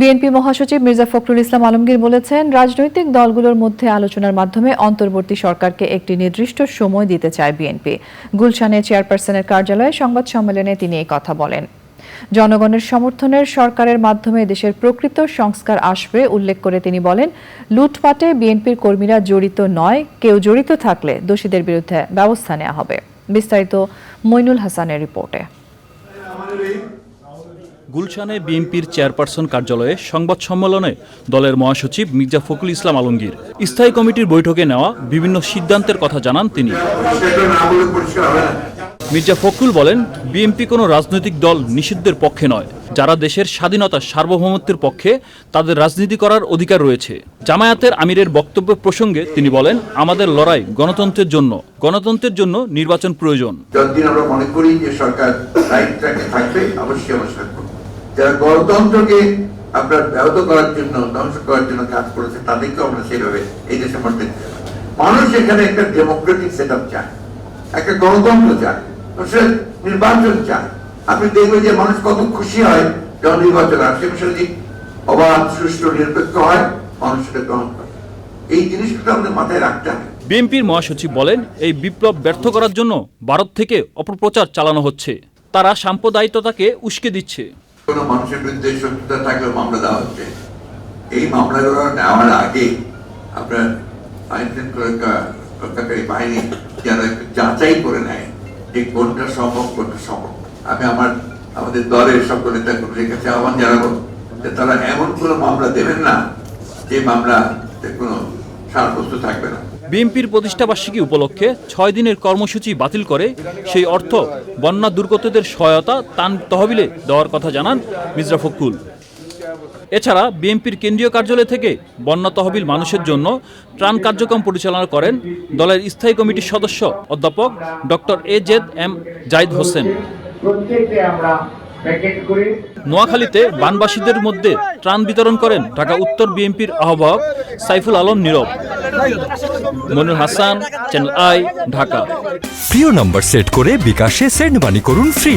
BNP মহাসচিব মির্জা ফখরুল ইসলাম আলমগীর বলেছেন, রাজনৈতিক দলগুলোর মধ্যে আলোচনার মাধ্যমে অন্তর্বর্তী সরকারকে একটি নির্দিষ্ট সময় দিতে চায় বিএনপি। গুলশানে চেয়ারপারসনের কার্যালয়ে সংবাদ সম্মেলনে তিনি এই কথা বলেন। জনগণের সমর্থনের সরকারের মাধ্যমে দেশের প্রকৃত সংস্কার আসবে উল্লেখ করে তিনি বলেন, লুটপাটে বিএনপির কর্মীরা জড়িত নয়, কেউ জড়িত থাকলে দোষীদের বিরুদ্ধে ব্যবস্থা নেওয়া হবে। বিস্তারিত মইনুল হাসানের রিপোর্টে। গুলশানে বিএনপির চেয়ারপারসন কার্যালয়ে সংবাদ সম্মেলনে দলের মহাসচিব মির্জা ফখরুল ইসলাম আলমগীর। স্থায়ী কমিটির বৈঠকে নেওয়া বিভিন্ন সিদ্ধান্তের কথা জানান তিনি। মির্জা ফখরুল বলেন, বিএনপি কোনো রাজনৈতিক দল নিষিদ্ধের পক্ষে নয়। যারা দেশের স্বাধীনতা, সার্বভৌমত্বের পক্ষে, তাদের রাজনীতি করার অধিকার রয়েছে। জামায়াতের আমিরের বক্তব্য প্রসঙ্গে তিনি বলেন, আমাদের লড়াই গণতন্ত্রের জন্য। গণতন্ত্রের জন্য নির্বাচন প্রয়োজন। যতদিন আমরা মনে করি যে সরকার থাকবে, অবশ্যই আমরা যারা গণতন্ত্রকে আপনার ব্যাহত করার জন্য, ধ্বংস করার জন্য কাজ করেছে তাদেরকে আমরা সেভাবে এই দেশে দেখতে মানুষ এখানে একটা ডেমোক্রেটিক সেট চায়, একটা গণতন্ত্র চায় মানুষের নির্বাচন চায়। আপনি দেখবেন যে মানুষ কত খুশি হয় যখন নির্বাচন আসে সেটা অবাধ, সুষ্ঠু, নিরপেক্ষ হয়, মানুষ সেটা গ্রহণ করে। এই জিনিসগুলো আমাদের মাথায় রাখতে হবে। বিএনপির মহাসচিব বলেন, এই বিপ্লব ব্যর্থ করার জন্য ভারত থেকে অপপ্রচার চালানো হচ্ছে। তারা সাম্প্রদায়িকতাকে উস্কে দিচ্ছে। কোনো মানুষের বিরুদ্ধে শত্রুতা থাকলে মামলা দেওয়া হচ্ছে। এই মামলাগুলো নেওয়ার আগে আপনার আইন শৃঙ্খলা রক্ষাকারী বাহিনী যারা একটু যাচাই করে নেয় যে কোনটা সম্ভব কোনটা সম্ভব। আমি আমার আমাদের দলের সকল নেতা কর্মীদের কাছে আহ্বান জানাব যে তারা এমন কোনো মামলা দেবেন না যে মামলাতে কোনো সারবস্তু থাকবে না। বিএনপির প্রতিষ্ঠাবার্ষিকী উপলক্ষে ছয় দিনের কর্মসূচি বাতিল করে সেই অর্থ বন্যা দুর্গতদের সহায়তা তান তহবিলে দেওয়ার কথা জানান মির্জা ফখরুল। এছাড়া বিএনপির কেন্দ্রীয় কার্যালয় থেকে বন্যা তহবিল মানুষের জন্য ত্রাণ কার্যক্রম পরিচালনা করেন দলের স্থায়ী কমিটির সদস্য অধ্যাপক ডক্টর এ জেদ এম জাহিদ হোসেন। নোয়াখালীতে বানবাসীদের মধ্যে ত্রাণ বিতরণ করেন ঢাকা উত্তর বিএনপির আহ্বায়ক সাইফুল আলম নীরব। Monur Hasan channel I Dhaka. প্রিয় নম্বর সেট করে বিকাশে সেন্ড মানি করুন ফ্রি।